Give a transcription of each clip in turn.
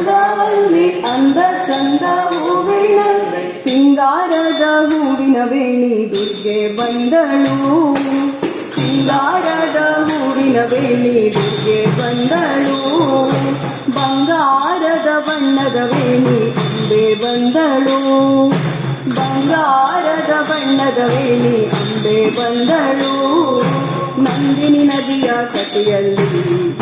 ರಂಗವಲ್ಲಿ ಅಂದ ಚಂದ ಹೂವಿನ ಸಿಂಗಾರದ ಹೂವಿನ ವೇಣಿ ದುರ್ಗೆ ಬಂದಳು. ಸಿಂಗಾರದ ಹೂವಿನ ವೇಣಿ ದುರ್ಗೆ ಬಂದಳು. ಬಂಗಾರದ ಬಣ್ಣದ ವೇಣಿ ಅಂಬೆ ಬಂದಳು. ಬಂಗಾರದ ಬಣ್ಣದ ವೇಣಿ ಅಂಬೆ ಬಂದಳು. ನಂದಿನಿ ನದಿಯ ಕಥೆಯಲ್ಲಿ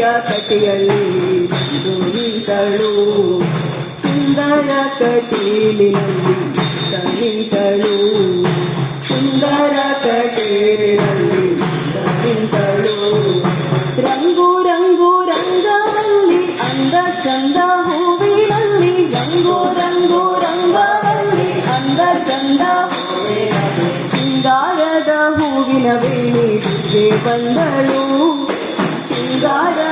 ನಂದಿನಿ ನದಿಯ ಕಥೆಯಲ್ಲಿ ನಿಂತಳು ಸುಂದರ ಕಟೀಲಿನಲ್ಲಿ ನಿಂತಳು ಸುಂದರ ಕಟೀಲಿನಲ್ಲಿ ನಿಂತಳು ರಂಗು ರಂಗು ರಂಗವಲ್ಲಿ ಅಂದ ಚಂದ ಹೂವಿನಲ್ಲಿ ರಂಗು ರಂಗು ರಂಗವಲ್ಲಿ ಅಂದ ಚಂದ ಹೂವಿನಲ್ಲಿ ಸಿಂಗಾರದ ಹೂವಿನ ವೇಣಿ ದುರ್ಗೆ ಬಂದಳು ಸಿಂಗಾರದ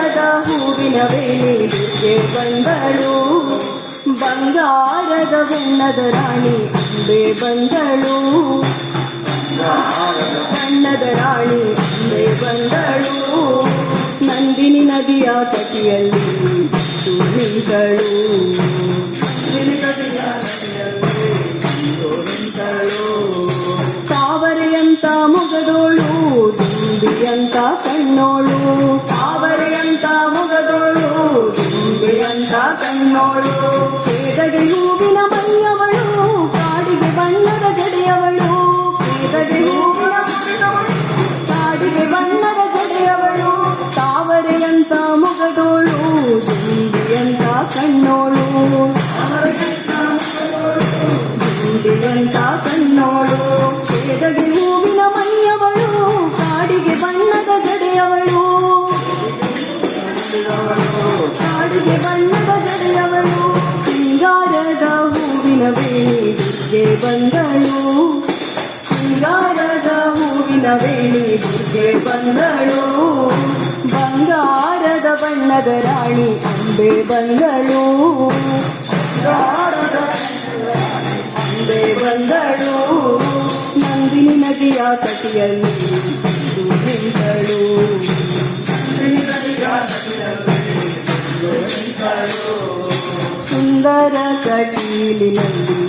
ದುರ್ಗೆ ಬಂದಳು. ಬಂಗಾರದ ಬಣ್ಣದ ರಾಣಿ ಅಂಬೆ ಬಂದಳು. ಬಣ್ಣದ ರಾಣಿ ಅಂಬೆ ಬಂದಳು. ನಂದಿನಿ ನದಿಯ ತಟಿಯಲ್ಲಿ ನಿಂತಳು. ತಾವರೆಯಂತ ಮುಗದೋಳು, ದುಂಬಿಯಂತ ಕಣ್ಣೋಳು. Senhor. ಸಿಂಗಾರದ ಹೂವಿನ ವೇಣಿ ದುರ್ಗೆ ಬಂದಳು. ಸಿಂಗಾರದ ಹೂವಿನ ವೇಣಿ ದುರ್ಗೆ ಬಂದಳು. ಬಂಗಾರದ ಬಣ್ಣದ ರಾಣಿ ಅಂಬೆ ಬಂದಳು. ಬಂಗಾರದ ಅಂಬೆ ಬಂದಳು. ನಂದಿನಿ ನದಿಯ ತಟಿಯಲ್ಲಿ ಕಟೀಲಿನಲ್ಲಿ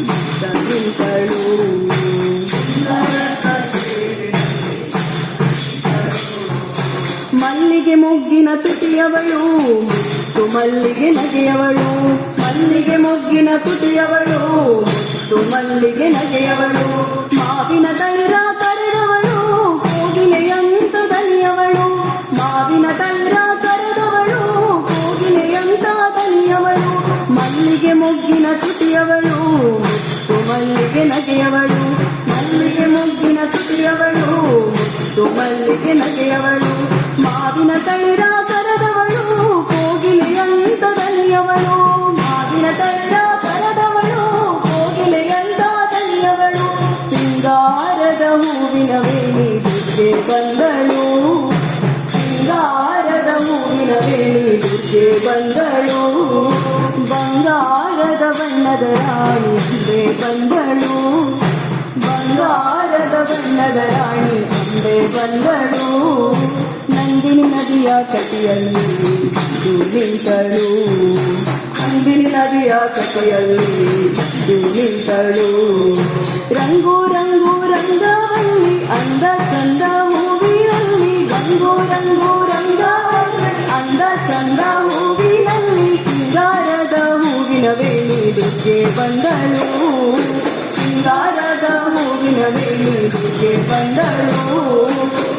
ನಿಂತಳು ಮಲ್ಲಿಗೆ ಮೊಗ್ಗಿನ ತುಟಿಯವಳು, ಮುತ್ತು ಮಲ್ಲಿಗೆ ನಗೆಯವಳು. ಮಲ್ಲಿಗೆ ಮೊಗ್ಗಿನ ತುಟಿಯವಳು, ಮುತ್ತು ಮಲ್ಲಿಗೆ ನಗೆಯವಳು. ಮಾವಿನ ತಳಿರ ಕರೆದವಳು ಮೊಗ್ಗಿನ ತುಟಿಯವಳು ಮುತ್ತು ಮಲ್ಲಿಗೆ ನಗೆಯವಳು ಮಲ್ಲಿಗೆ ಮೊಗ್ಗಿನ ತುಟಿಯವಳು ಮುತ್ತು ಮಲ್ಲಿಗೆ ನಗೆಯವಳು ಮಾವಿನ ತಳಿರ ಕರೆದವಳು ಕೋಗಿಲೆಯಂತ ದನಿಯವಳು ಮಾವಿನ ತಳಿರ ಕರೆದವಳು ಕೋಗಿಲೆಯಂತ ದನಿಯವಳು ಸಿಂಗಾರದ ಹೂವಿನ ವೇಣಿ ದುರ್ಗೆ ಬಂದಳು ಸಿಂಗಾರದ ಹೂವಿನ ವೇಣಿ ದುರ್ಗೆ ಬಂದಳು ಬಂಗಾರದ ಬಣ್ಣದ ರಾಣಿ ಅಂಬೆ ಬಂದಳು ಬಂಗಾರದ ಬಣ್ಣದ ರಾಣಿ ಅಂಬೆ ಬಂದಳು ನಂದಿನಿ ನದಿಯ ಕಟಿಯಲ್ಲಿ ಇದು ನಿಂತಳು ನಂದಿನಿ ನದಿಯ ಕಟಿಯಲ್ಲಿ ಇದು ನಿಂತಳು ರಂಗು ರಂಗು ರಂಗವಲ್ಲಿ ಅಂದ ಚಂದ ಹೂವಿನಲ್ಲಿ ರಂಗು ರಂಗು ರಂಗವಲ್ಲಿ ಅಂದ ಚಂದ ಹೂವಿನಲ್ಲಿ ಸಿಂಗಾರದ ಹೂವಿನ ವೇಣಿ ದುರ್ಗೆ ಬಂದಳು. ಸಿಂಗಾರದ ಹೂವಿನ ವೇಣಿ ಬಂದಳು.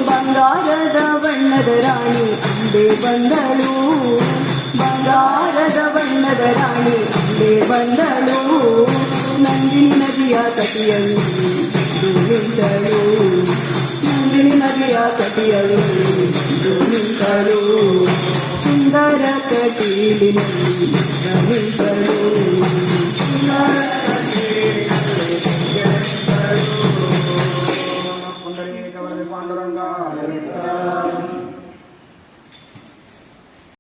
ಬಂಗಾರದ ಬಣ್ಣದ ರಾಣಿ ಅಂದೆ ಬಂದಳು. ಬಂಗಾರದ ಬಣ್ಣದ ರಾಣಿ ಅಂದೆ ಬಂದಳು. ನಂದಿನಿ ನದಿಯ ತಟಿಯಲ್ಲಿ ನಿಂತಳು. ನಂದಿನಿ ನದಿಯ ತಟಿಯಲ್ಲಿ ನಿಂತಳು. ಸುಂದರ ಕಟೀಲಿನಲ್ಲಿ ನಿಂತಳು.